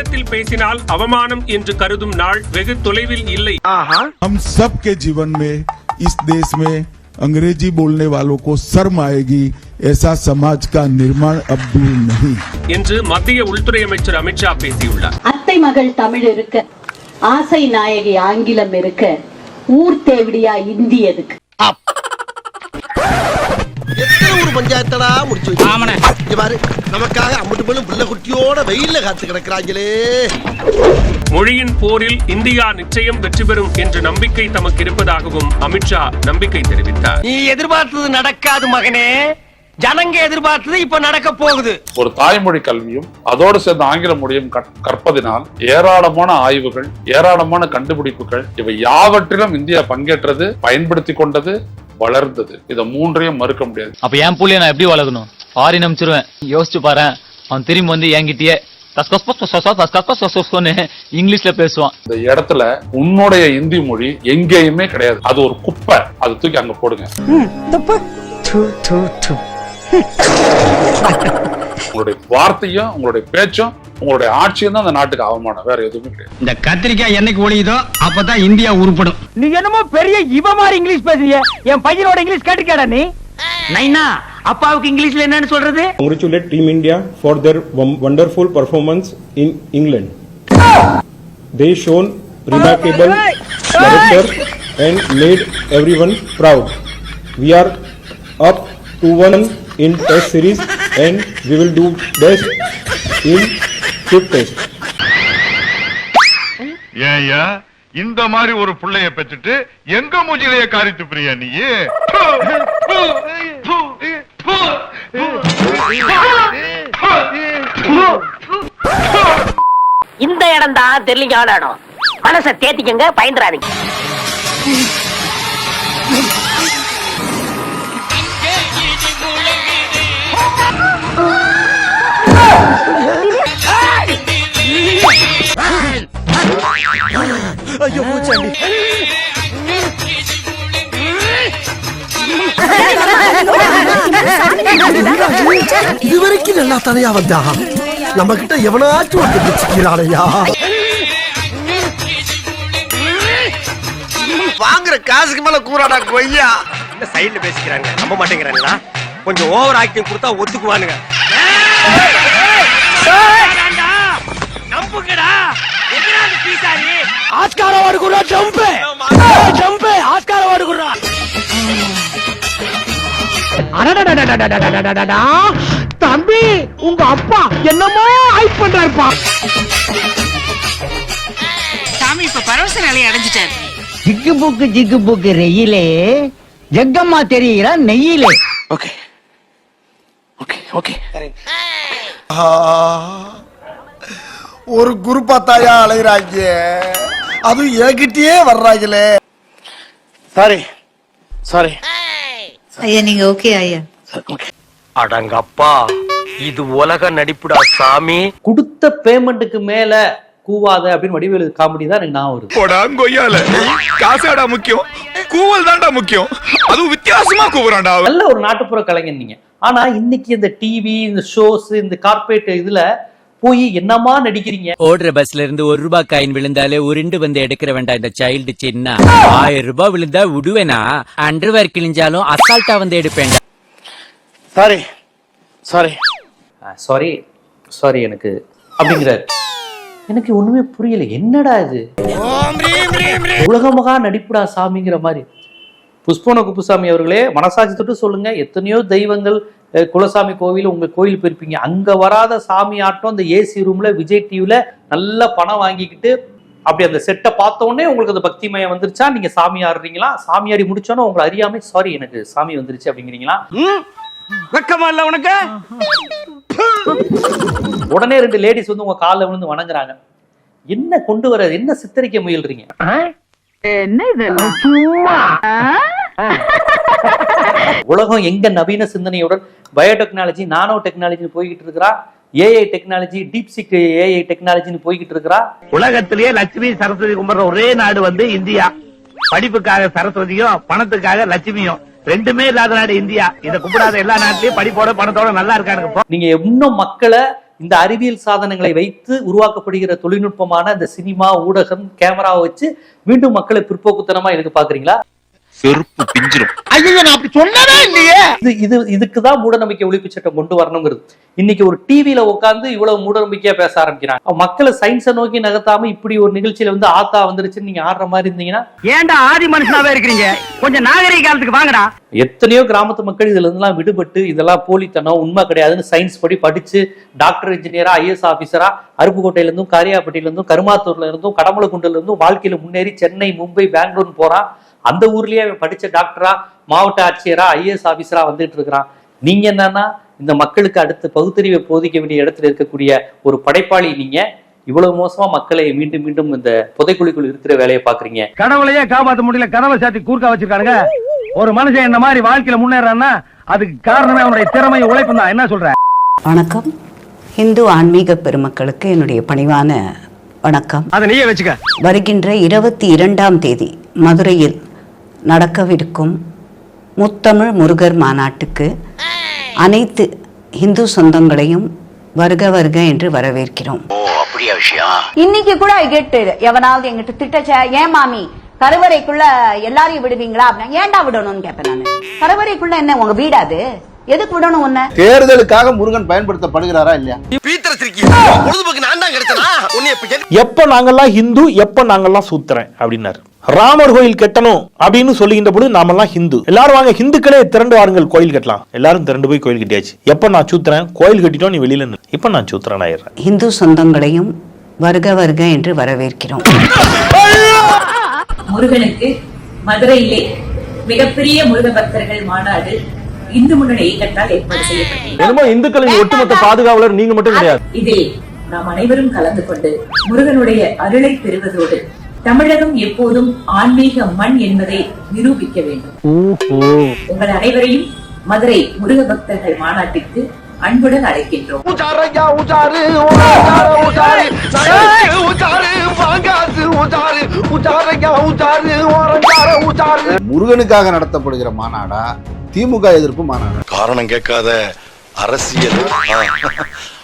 ஆங்கிலத்தில் பேசினால் அவமானம் என்று கருதும் நாள் வெகு தொலைவில் இல்லை हम सब के जीवन में इस देश में अंग्रेजी बोलने वालों को शर्म आएगी ऐसा समाज का निर्माण अब दूर नहीं என்று மத்திய உள்துறை அமைச்சர் அமித்ஷா பேசியுள்ளார் அத்தை மகள் தமிழ் இருக்க ஆசை நாயகி ஆங்கிலம் இருக்க ஊர் தேவடியா இந்தி எதுக்கு எத்தனை ஊர் பஞ்சாயத்தடா முடிச்சு இங்க பாரு நமக்காக அம்பட்டு போலும் புள்ள குட்டியோட வெயில்ல காத்து கிடக்குறாங்களே மொழியின் போரில் இந்தியா நிச்சயம் வெற்றி பெறும் என்ற நம்பிக்கை தமக்கு இருப்பதாகவும் அமித்ஷா நம்பிக்கை தெரிவித்தார். நீ எதிர்பார்த்தது நடக்காது மகனே. ஜனங்க எதிர்பார்த்தது இப்ப நடக்க போகுது. ஒரு தாய்மொழி கல்வியும் அதோடு சேர்ந்த ஆங்கில மொழியும் கற்- கற்பதினால் ஏராளமான ஆய்வுகள் ஏராளமான கண்டுபிடிப்புகள் இவை யாவற்றிலும் இந்தியா பங்கேற்றது பயன்படுத்தி கொண்டது வளர்ந்தது. இதை மூன்றையும் மறுக்க முடியாது. அப்ப என் புள்ளைய நான் எப்படி வளர்க்கணும்? ஆரி நம்பிச்சிருவேன் யோசிச்சு பாரு அவன் திரும்பி வந்து என்கிட்டயே இங்கிலீஷ்ல பேசுவான். இந்த இடத்துல உன்னுடைய இந்தி மொழி எங்கேயுமே கிடையாது. அது ஒரு குப்பை. அதை தூக்கி அங்க போடுங்க. உங்களுடைய வார்த்தையும் உங்களுடைய பேச்சும் உங்களுடைய ஆட்சியும் தான் அந்த நாட்டுக்கு அவமானம் வேற எதுவுமே கிடையாது இந்த கத்திரிக்காய் என்னைக்கு ஒழியுதோ அப்பதான் இந்தியா உருப்படும் நீ என்னமோ பெரிய இவ மாதிரி இங்கிலீஷ் பேசுறிய என் பையனோட இங்கிலீஷ் கேட்டுக்கேடா நீ நைனா அப்பாவுக்கு இங்கிலீஷ்ல என்னன்னு சொல்றது Team India for their won- wonderful performance in England. They shown remarkable character and made everyone proud. We are up to one in Test series and we will do best in Test. ஏயா இந்த மாதிரி ஒரு புள்ளைய பெற்றுட்டு எங்க மூஞ்சிலேயே காரித்து பிரியா நீ? இந்த இடம் தான் தெரியலிங்கான இடம். மனசை தேத்திக்கங்க பயந்துறாதீங்க. ஐயோ பூச்சாண்டி இது வரைக்கும் நல்லா தனியா வந்தா நம்ம கிட்ட எவனாச்சும் வந்து பிடிச்சிக்கிறானையா வாங்குற காசுக்கு மேல கூறாடா கொய்யா இந்த சைடுல பேசிக்கிறாங்க நம்ப மாட்டேங்கிறாங்களா கொஞ்சம் ஓவர் ஆக்டிங் கொடுத்தா ஒத்துக்குவானுங்க நம்புங்கடா எதிராளி பீசாரி ஆஸ்கார வாடுக்குறா ஜம்ப் ஜம்ப் ஆஸ்கார வாடுக்குறா தம்பி உங்க அப்பா என்னமோ ஹைப் பண்றாருப்பா. சாமி இப்ப பரவச நிலையை அடைஞ்சிட்டாரு. ஜிக்கு புக்கு ஜிக்கு புக்கு ரெயிலே. ஜக்கம்மா தெரியுற நெய்யிலே. ஒரு குருப்பா தாயா அலைகிறாங்க அதுவும் என்கிட்டயே வர்றாங்களே. சாரி சாரி ஐயா நீங்க ஓகே ஐயா. அடங்கப்பா. இது உலக நடிப்புடா சாமி. கொடுத்த பேமெண்ட்டுக்கு மேல கூவாத அப்படின்னு வடிவேலு காமெடி தான் எனக்கு நான் வருது. போடா கொய்யால. காசாடா முக்கியம். கூவல் தான்டா முக்கியம். அதுவும் வித்தியாசமா கூவுறான்டா. நல்ல ஒரு நாட்டுப்புற கலைஞர் நீங்க. ஆனா இன்னைக்கு இந்த டிவி இந்த ஷோஸ் இந்த கார்பரேட் இதுல போய் என்னமா நடிக்கிறீங்க? ஓடுற பஸ்ல இருந்து ஒரு ரூபாய் காயின் விழுந்தாலே உருண்டு வந்து எடுக்கிற வேண்டாம் இந்த சைல்டு சின்ன. ஆயிரம் ரூபாய் விழுந்தா விடுவேனா அண்டர்வேர் கிழிஞ்சாலும் அசால்ட்டா வந்து எடுப்பேன் சாரி சாரி சாரி சாரி எனக்கு அப்படிங்கிறாரு எனக்கு ஒண்ணுமே புரியல. என்னடா இது? உலகமகா நடிப்புடா சாமிங்கிற மாதிரி. புஷ்பன குப்புசாமி அவர்களே மனசாட்சி தொட்டு சொல்லுங்க. எத்தனையோ தெய்வங்கள் குலசாமி கோவில் உங்க கோயில் போயிருப்பீங்க. அங்க வராத சாமி ஆட்டம் இந்த ஏசி ரூம்ல விஜய் டிவில நல்ல பணம் வாங்கிக்கிட்டு அப்படி அந்த செட்டை பார்த்த உடனே உங்களுக்கு அந்த பக்தி மயம் வந்துருச்சா? நீங்க சாமி ஆடுறீங்களா? சாமி ஆடி முடிச்சோன்னே உங்களை அறியாம சாரி எனக்கு சாமி வந்துருச்சு அப்படிங்கிறீங்களா? வெக்கமா இல்ல உனக்கு? உடனே ரெண்டு லேடிஸ் வந்து உங்க காலில் விழுந்து வணங்குறாங்க. என்ன கொண்டு வர என்ன சித்தரிக்க முயல்றீங்க? என்ன இது சும்மா? உலகம் எங்க நவீன சிந்தனையுடன் பயோடெக்னாலஜி நானோ டெக்னாலஜின்னு போய்கிட்டு இருக்கிறா? ஏஐ டெக்னாலஜி டீப்சிக் ஏஐ டெக்னாலஜின்னு போய்கிட்டு இருக்கிறா? உலகத்திலேயே லட்சுமி சரஸ்வதி கும்பிடுற ஒரே நாடு வந்து இந்தியா. படிப்புக்காக சரஸ்வதியும் பணத்துக்காக லட்சுமியும் ரெண்டுமே இல்லாத நாடு இந்தியா. இத கும்பிடாத எல்லா நாட்டிலயும் படிப்போட பணத்தோட நல்லா இருக்கானுங்க நீங்க இன்னும் மக்களை இந்த அறிவியல் சாதனங்களை வைத்து உருவாக்கப்படுகிற தொழில்நுட்பமான இந்த சினிமா ஊடகம் கேமராவை வச்சு மீண்டும் மக்களை பிற்போக்குத்தனமா எனக்கு பாக்குறீங்களா செருப்பு பிஞ்சிரும். ஐயோ நான் அப்படி சொன்னதே இல்லையே. இது இது இதுக்குதான் மூடநம்பிக்கை ஒழிப்பு சட்டம் கொண்டு வரணுங்கிறது. இன்னைக்கு ஒரு டிவில உட்காந்து இவ்வளவு மூடநம்பிக்கையா பேச ஆரம்பிக்கிறாங்க. மக்களை சயின்ஸை நோக்கி நகர்த்தாம இப்படி ஒரு நிகழ்ச்சியில வந்து ஆத்தா வந்துருச்சுன்னு நீங்க ஆடுற மாதிரி இருந்தீங்கன்னா ஏன்டா ஆதி மனுஷனாவே இருக்கிறீங்க? கொஞ்சம் நாகரிக காலத்துக்கு வாங்கடா. எத்தனையோ கிராமத்து மக்கள் இதுல இருந்தெல்லாம் விடுபட்டு இதெல்லாம் போலித்தனம் உண்மை கிடையாதுன்னு சயின்ஸ் படி படிச்சு டாக்டர் இன்ஜினியரா ஐஏஎஸ் ஆபீசரா அருப்புக்கோட்டையில இருந்தும் காரியாப்பட்டியில இருந்தும் கருமாத்தூர்ல இருந்தும் கடமலக்குண்டுல இருந்தும் வாழ்க்கையில முன்னேறி சென்னை மும்பை பெங்களூர் போறான். அந்த ஊர்லயே படிச்ச டாக்டரா மாவட்ட ஆட்சியரா ஐஏஎஸ் ஆபீசரா வந்துட்டு இருக்கிறான். நீங்க என்னன்னா இந்த மக்களுக்கு அடுத்து பகுத்தறிவை போதிக்க வேண்டிய இடத்துல இருக்கக்கூடிய ஒரு படைப்பாளி நீங்க. இவ்வளவு மோசமா மக்களை மீண்டும் மீண்டும் இந்த புதைக்குழிக்குள் இருக்கிற வேலையை பாக்குறீங்க கடவுளையே காப்பாத்த முடியல கதவை சாத்தி கூர்க்கா வச்சிருக்கானுங்க. ஒரு மனுஷன் இந்த மாதிரி வாழ்க்கையில முன்னேறான்னா அதுக்கு காரணமே அவனுடைய திறமை உழைப்பு தான். என்ன சொல்ற? வணக்கம். இந்து ஆன்மீக பெருமக்களுக்கு என்னுடைய பணிவான வணக்கம். அதை நீயே வச்சுக்க. வருகின்ற இருபத்தி இரண்டாம் தேதி மதுரையில் நடக்கவிருக்கும் முத்தமிழ் முருகர் மாநாட்டுக்கு அனைத்து இந்து சொந்தங்களையும் வருக வருக என்று வரவேற்கிறோம். இன்னைக்கு கூட கேட்டு எவனாவது எங்கிட்ட திட்டச்ச ஏன் மாமி கருவறைக்குள்ள எல்லாரையும் விடுவீங்களா? அப்படின்னா ஏன்டா விடணும்னு கேட்பேன் நானு. கருவறைக்குள்ள என்ன உங்க வீடாது எதுக்கு விடணும் உன்ன? தேர்தலுக்காக முருகன் பயன்படுத்தப்படுகிறாரா இல்லையா? எப்ப நாங்கெல்லாம் ஹிந்து எப்ப நாங்கெல்லாம் சூத்திரன்? அப்படின்னாரு. ராமர் கோயில் கட்டணும் அப்படின்னு சொல்லுகின்ற பொழுது நாமெல்லாம் ஹிந்து. எல்லாரும் வாங்க ஹிந்துக்களே திரண்டு வாருங்கள் கோயில் கட்டலாம். எல்லாரும் திரண்டு போய் கோயில் கட்டியாச்சு. எப்ப நான் சூத்திரன்? கோயில் கட்டிட்டோம் நீ வெளியில. இப்ப நான் சூத்திரன் ஆயிடுறேன். இந்து சொந்தங்களையும் வருக வருக என்று வரவேற்கிறோம். முருகனுக்கு மதுரையிலே மிகப்பெரிய முருக பக்தர்கள் மாநாடு இந்து முன்னணி இயக்கத்தால் ஏற்பாடு செய்யப்பட்டது. என்னமோ இந்துக்களின் ஒட்டுமொத்த பாதுகாவலர் நீங்க மட்டும் கிடையாது. இதில் நாம் அனைவரும் கலந்து கொண்டு முருகனுடைய அருளை பெறுவதோடு தமிழகம் எப்போதும் ஆன்மீக மண் என்பதை நிரூபிக்க வேண்டும். உங்கள் அனைவரையும் மதுரை முருக பக்தர்கள் மாநாட்டிற்கு அன்புடன் அழைக்கின்றோம். முருகனுக்காக நடத்தப்படுகிற மாநாடா திமுக எதிர்ப்பு மாநாடா. காரணம் கேட்காத அரசியல்.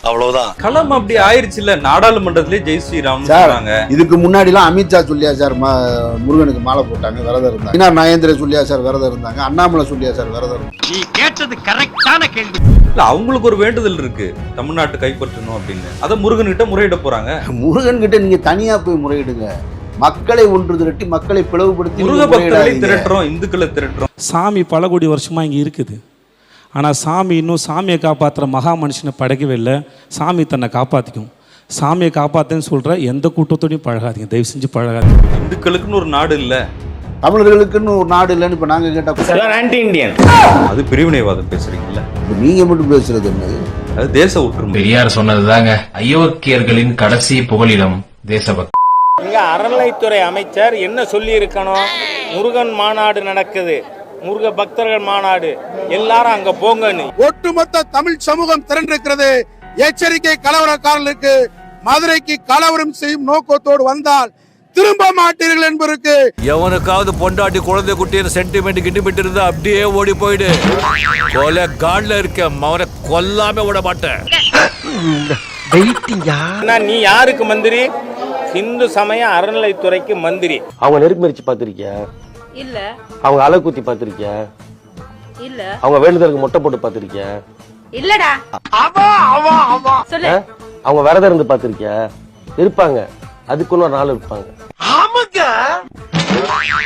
அவ்வளவுதான். களம் அப்படி ஆயிருச்சு இல்ல நாடாளுமன்றத்திலே ஜெய் ஸ்ரீராம் சார் இதுக்கு முன்னாடி எல்லாம் அமித்ஷா சொல்லியா சார் ம- முருகனுக்கு மாலை போட்டாங்க விரதம் இருந்தாங்க. இனா நயேந்திர சொல்லியா சார் விரதம் இருந்தாங்க அண்ணாமலை சொல்லியா சார் விரதம் இருந்தாங்க. நீ கேட்டது கரெக்டான கேள்வி. இல்ல அவங்களுக்கு ஒரு வேண்டுதல் இருக்கு. தமிழ்நாட்டை கைப்பற்றணும் அப்படின்னு. அத முருகன்கிட்ட முறையிட போறாங்க. முருகன் கிட்ட நீங்க தனியா போய் முறையிடுங்க. மக்களை ஒன்று திரட்டி மக்களை பிளவுபடுத்தி. திரட்டுறோம் இந்துக்களை திரட்டுறோம். சாமி பல கோடி வருஷமா இங்கே இருக்குது. ஆனால் சாமி இன்னும் சாமியை காப்பாற்றுற மகா மனுஷனை படைக்கவே இல்லை. சாமி தன்னை காப்பாற்றிக்கும் சாமியை காப்பாத்துன்னு சொல்கிற எந்த கூட்டத்தோடையும் பழகாதீங்க. தயவு செஞ்சு பழகாதீங்க. இந்துக்களுக்குன்னு ஒரு நாடு இல்ல. தமிழர்களுக்குன்னு ஒரு நாடு இல்லைன்னு இப்ப நாங்க கேட்டா ஆன்டி இந்தியன் அது பிரிவினைவாதம் பேசுறீங்கல்ல. இப்ப நீங்க மட்டும் பேசுறது என்னது அது தேச ஒற்றுமை. பெரியார் சொன்னதுதாங்க. அயோக்கியர்களின் கடைசி புகலிடம் தேசபக்தி இங்க அறநிலைத்துறை அமைச்சர் என்ன சொல்லி இருக்கணும் முருகன் மாநாடு நடக்குது. முருக பக்தர்கள் மாநாடு. எல்லாரும் அங்க போங்கன்னு. ஒட்டுமொத்த தமிழ் சமூகம் திரண்டிருக்கிறது. எச்சரிக்கை கலவரக்காரர்களுக்கு மதுரைக்கு கலவரம் செய்யும் நோக்கத்தோடு வந்தால் திரும்ப மாட்டீர்கள் என்பதற்கு. எவனுக்காவது பொண்டாட்டி குழந்தை குட்டின்னு சென்டிமெண்ட் கிண்டிமெண்ட் இருந்தா அப்படியே ஓடி போயிடு. கொலை காட்ல இருக்க அவனை கொல்லாம விட மாட்டேன். நீ யாருக்கு மந்திரி? இந்து சமய அறநிலைத்துறைக்கு மந்திரி. அவங்க நெருப்பு மறிச்சு பாத்திருக்கியா இல்ல. அவங்க அலை குத்தி பாத்திருக்கியா இல்ல. அவங்க வேண்டுதலுக்கு மொட்டை போட்டு பாத்திருக்கியா இல்லடா. சொல்லு. அவங்க விரதம் இருந்து பாத்திருக்கியா இருப்பாங்க. அதுக்குன்னு ஒரு நாள் இருப்பாங்க.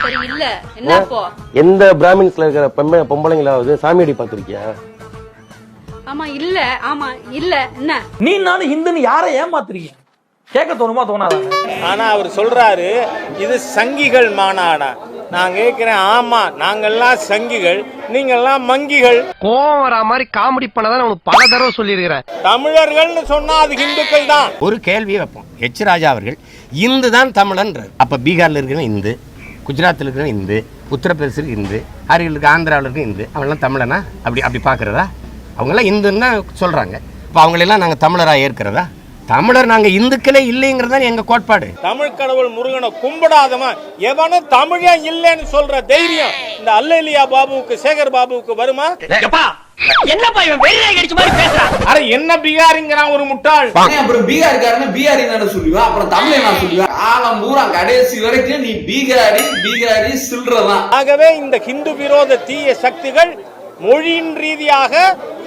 சரி இல்ல. என்னப்போ எந்த பிராமின்ஸ்ல இருக்கிற பெண்மை பொம்பளைங்களாவது சாமியடி பாத்திருக்கியா ஆமா இல்ல. ஆமா இல்ல. என்ன? நீ நானும் ஹிந்துன்னு யாரை ஏமாத்துறீங்க? கேட்க தோணுமா தோணாதாங்க ஆனா அவர் சொல்றாரு இது சங்கிகள் மாநாடா நான் கேட்கிறேன் ஆமா நாங்கெல்லாம் சங்கிகள் நீங்கெல்லாம் மங்கிகள். கோவம் வரா மாதிரி காமெடி பண்ணதான் உனக்கு பல தடவை சொல்லியிருக்கிறேன். தமிழர்கள்னு சொன்னா அது இந்துக்கள் தான். ஒரு கேள்வியை வைப்போம். எச் ராஜா அவர்கள் இந்து தான் தமிழன்றார். அப்ப பீகார்ல இருக்கிற இந்து குஜராத்தில் இருக்கிற இந்து உத்தரப்பிரதேசத்தில் இந்து அருகில் இருக்க ஆந்திராவில் இருக்க இந்து அவங்களாம் தமிழனா? அப்படி அப்படி பார்க்குறதா? அவங்களாம் இந்துன்னு தான் சொல்கிறாங்க இப்போ அவங்களெல்லாம் நாங்கள் தமிழராக ஏற்கிறதா? தமிழர் நாங்கள் இந்துக்களே இல்லைங்கிறது தான் எங்கள் கோட்பாடு. தமிழ் கடவுள் முருகனை கும்பிடாதவன் எவனும் தமிழே இல்லைன்னு சொல்ற தைரியம் இந்த அல்லலியா பாபுவுக்கு சேகர் பாபுவுக்கு வருமா? என்னப்பா இவன் வெளியே கடிச்ச மாதிரி பேசுறான் அட என்ன பீகாரிங்கிறான் ஒரு முட்டாள்? அப்புறம் பீகார்காரன் பீகாரி நான் சொல்லுவேன் அப்புறம் தமிழை நான் சொல்லுவேன் ஆலம் பூரா கடைசி வரைக்கும் நீ பீகாரி பீகாரி சில்றதான். ஆகவே இந்த ஹிந்து விரோத தீய சக்திகள் மொழியின் ரீதியாக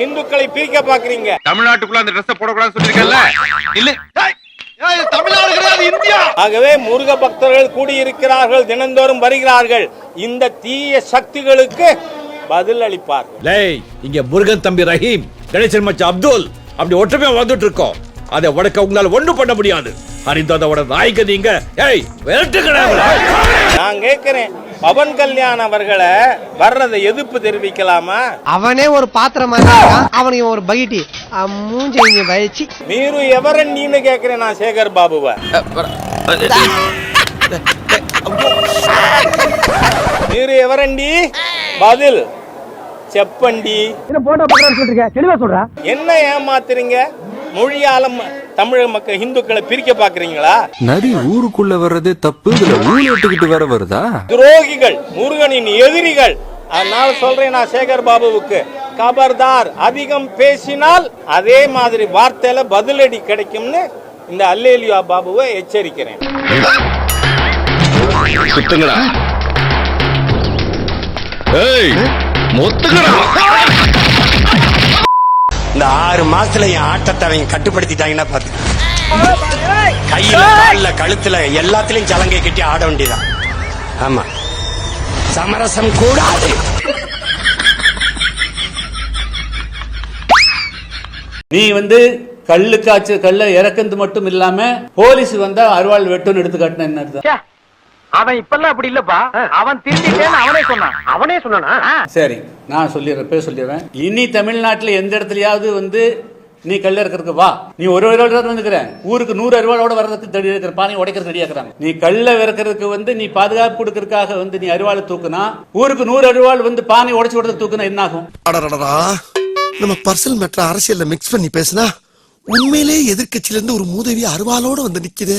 இந்துக்களை பிரிக்க பாக்குறீங்க தமிழ்நாட்டுக்குள்ள அந்த ட்ரெஸ் போடக்கூடாதுன்னு சொல்லிருக்கல இல்ல. தமிழ்நாடு கிடையாது இந்தியா. ஆகவே முருக பக்தர்கள் கூடியிருக்கிறார்கள் தினந்தோறும் வருகிறார்கள். இந்த தீய சக்திகளுக்கு பதில் அளிப்பார்கள். லேய் இங்க முருகன் தம்பி ரஹீம் கணேசன் மச்ச அப்துல் அப்படி ஒற்றுமையா வந்துட்டு இருக்கோம். அதை உடக்க உங்களால ஒண்ணும் பண்ண முடியாது. அறிந்ததோட நாய்க்கு நீங்க ஏய் விரட்டுங்கடா நான் கேட்கிறேன். பவன் கல்யாண் அவர்களை வர்றதை எதிர்ப்பு தெரிவிக்கலாமா அவனே ஒரு பாத்திரம் மாதிரி இருக்கான் ஒரு பகிட்டி மூஞ்சி இங்க வச்சு நீரு எவரன் நீன்னு கேட்கிறேன் நான் சேகர் பாபுவை நீரு எவரண்டி பதில் செப்பண்டி என்ன ஏமாத்துறீங்க மொழியால ம- தமிழக மக்கள் இந்துக்களை பிரிக்க பாக்குறீங்களா நரி ஊருக்குள்ள வர்றதே தப்பு இதுல வேற வருதா? துரோகிகள் முருகனின் எதிரிகள். அதனால சொல்றேன் நான் சேகர் பாபுவுக்கு கபர்தார் அதிகம் பேசினால் அதே மாதிரி வார்த்தையில பதிலடி கிடைக்கும்னு இந்த அல்லேலியா பாபுவை எச்சரிக்கிறேன். சுத்துங்கடா. ஏய் மொத்துங்கடா. இந்த ஆறு மாசத்துல என் ஆட்டத்தை அவங்க கட்டுப்படுத்திட்டாங்கன்னா பாத்து. கையில கால்ல கழுத்துல எல்லாத்துலயும் சலங்கை கட்டி ஆட வேண்டியதான் ஆமா. சமரசம் கூடாது. நீ வந்து கல்லு காய்ச்சல் கல்ல இறக்குறது மட்டும் இல்லாம போலீஸ் வந்தா அருவாள் வெட்டுன்னு எடுத்து காட்டின என்ன அர்த்தம்? அவன் இப்பெல்லாம் அப்படி இல்லப்பா. அவன் திருந்திட்டேன்னு அவனே சொன்னான். அவனே சொன்னானா? சரி நான் சொல்லிடுறேன் பேர் சொல்லிடுறேன். இனி தமிழ்நாட்டுல எந்த இடத்துலயாவது வந்து நீ கல்ல இருக்கிறதுக்கு வா. நீ ஒரு அருவாள் வந்துக்கிற ஊருக்கு நூறு அருவாளோட வர்றதுக்கு ரெடி இருக்கிற பானை உடைக்கிறது ரெடியா இருக்கிறாங்க நீ கல்ல இறக்கிறதுக்கு வந்து நீ பாதுகாப்பு கொடுக்கறதுக்காக வந்து நீ அருவாளை தூக்குனா ஊருக்கு நூறு அருவாள் வந்து பானை உடைச்சு விடுறது தூக்குனா என்ன ஆகும்? அடடடா நம்ம பர்சனல் மேட்டர் அரசியல்ல மிக்ஸ் பண்ணி பேசினா உண்மையிலே எதிர்க்கட்சியில இருந்து ஒரு மூதவி அருவாளோட வந்து நிக்குதே.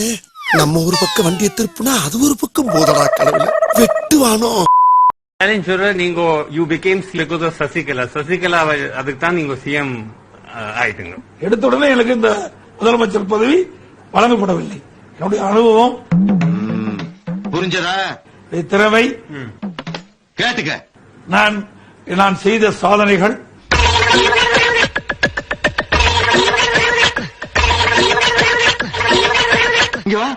நம்ம ஒரு பக்கம் வண்டியை திருப்புனா அது ஒரு பக்கம் போதடா கடவுள. வெட்டுவானோ? நீங்க யூ பிகேம் சசிகலா. சசிகலா அதுக்கு தான் நீங்க சிஎம் ஆயிட்டுங்க. எடுத்த உடனே எனக்கு இந்த முதலமைச்சர் பதவி வழங்கப்படவில்லை. என்னுடைய அனுபவம். புரிஞ்சதா? திறமை கேட்டுக்க. நான் நான் செய்த சாதனைகள் இங்க வா.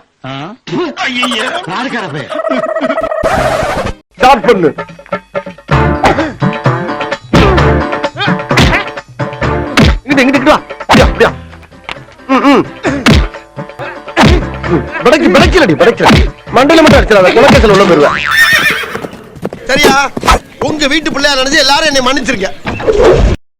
நாடுக்காரப்பே ஸ்டார்ட் பண்ணு. இங்கிட்டு இங்கிட்டு வா. அப்படியா அப்படியா. ம், ம். பிடைக்கு பிடைக்கலடி பிடைக்கல மண்டல மட்டும் அடிச்சிடாத. குலக்கத்தில் உள்ள போயிருவேன் சரியா? உங்க வீட்டு பிள்ளையா நினைச்சு எல்லாரும் என்னை மன்னிச்சிருக்க